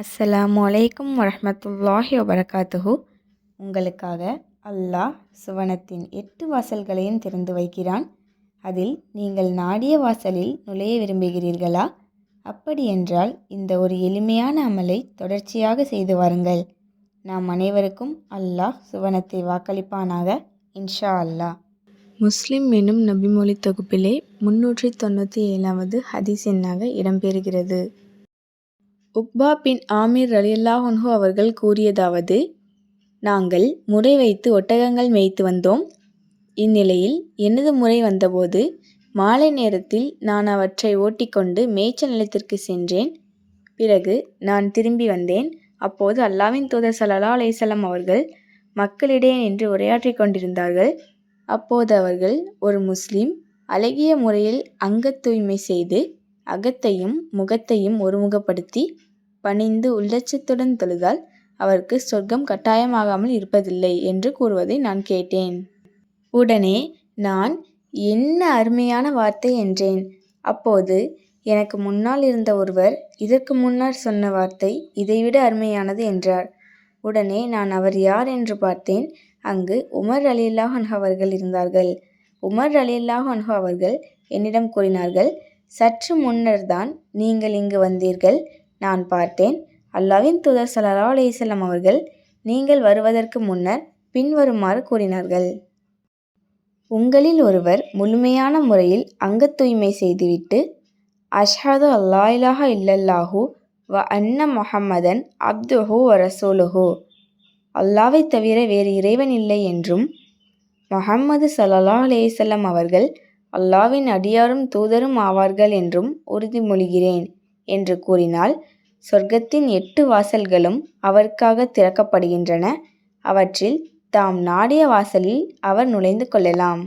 அஸ்ஸலாமு அலைக்கும் வரமத்துல்லாஹி வபரகாத்துஹு. உங்களுக்காக அல்லாஹ் சுவனத்தின் எட்டு வாசல்களையும் திறந்து வைக்கிறான். அதில் நீங்கள் நாடிய வாசலில் நுழைய விரும்புகிறீர்களா? அப்படியென்றால் இந்த ஒரு எளிமையான அமலை தொடர்ச்சியாக செய்து வாருங்கள். நாம் அனைவருக்கும் அல்லாஹ் சுவனத்தை வாக்களிப்பானாக இன்ஷா அல்லாஹ். முஸ்லிம் என்னும் நபிமொழி தொகுப்பிலே முன்னூற்றி தொண்ணூற்றி ஏழாவது ஹதீஸ் எண்ணாக இடம்பெறுகிறது. உக்பா பின் ஆமீர் ரலியல்லாஹு அவர்கள் கூறியதாவது நாங்கள் முறை வைத்து ஒட்டகங்கள் மேய்த்து வந்தோம். இந்நிலையில் எனது முறை வந்தபோது மாலை நேரத்தில் நான் அவற்றை ஓட்டிக்கொண்டு மேய்ச்சல் நிலத்திற்கு சென்றேன். பிறகு நான் திரும்பி வந்தேன். அப்போது அல்லாவின் தூதர் சல்லா அலைஹி அவர்கள் மக்களிடையே நின்று உரையாற்றிக் கொண்டிருந்தார்கள். அப்போது அவர்கள் ஒரு முஸ்லீம் அழகிய முறையில் அங்கத் தூய்மை செய்து அகத்தையும் முகத்தையும் ஒருமுகப்படுத்தி பணிந்து உள்ளட்சத்துடன் தொழுதால் அவருக்கு சொர்க்கம் கட்டாயமாகாமல் இருப்பதில்லை என்று கூறுவதை நான் கேட்டேன். உடனே நான் என்ன அருமையான வார்த்தை என்றேன். அப்போது எனக்கு முன்னால் இருந்த ஒருவர் இதற்கு முன்னர் சொன்ன வார்த்தை இதைவிட அருமையானது என்றார். உடனே நான் அவர் யார் என்று பார்த்தேன். அங்கு உமர் ரலியல்லாஹு அவர்கள் இருந்தார்கள். உமர் ரலியல்லாஹு அவர்கள் என்னிடம் கூறினார்கள் சற்று முன்னர் தான் நீங்கள் இங்கு வந்தீர்கள். நான் பார்த்தேன் அல்லாவின் தூதர் ஸல்லல்லாஹு அலைஹி அவர்கள் நீங்கள் வருவதற்கு முன்னர் பின்வருமாறு கூறினார்கள். உங்களில் ஒருவர் முழுமையான முறையில் அங்கத் தூய்மை செய்துவிட்டு அஷ்ஹது அல்லா இல்லல்லாஹூ வ அன்ன முஹம்மதன் அப்துஹோ வ ரசூலுஹு அல்லாவை தவிர வேறு இறைவன் இல்லை என்றும் முஹம்மது ஸல்லல்லாஹு அலேசல்லம் அவர்கள் அல்லாவின் அடியாரும் தூதரும் ஆவார்கள் என்றும் உறுதிமொழிகிறேன் என்று கூறினால் சொர்க்கத்தின் எட்டு வாசல்களும் அவருக்காக திறக்கப்படுகின்றன. அவற்றில் தாம் நாடிய வாசலில் அவர் நுழைந்து கொள்ளலாம்.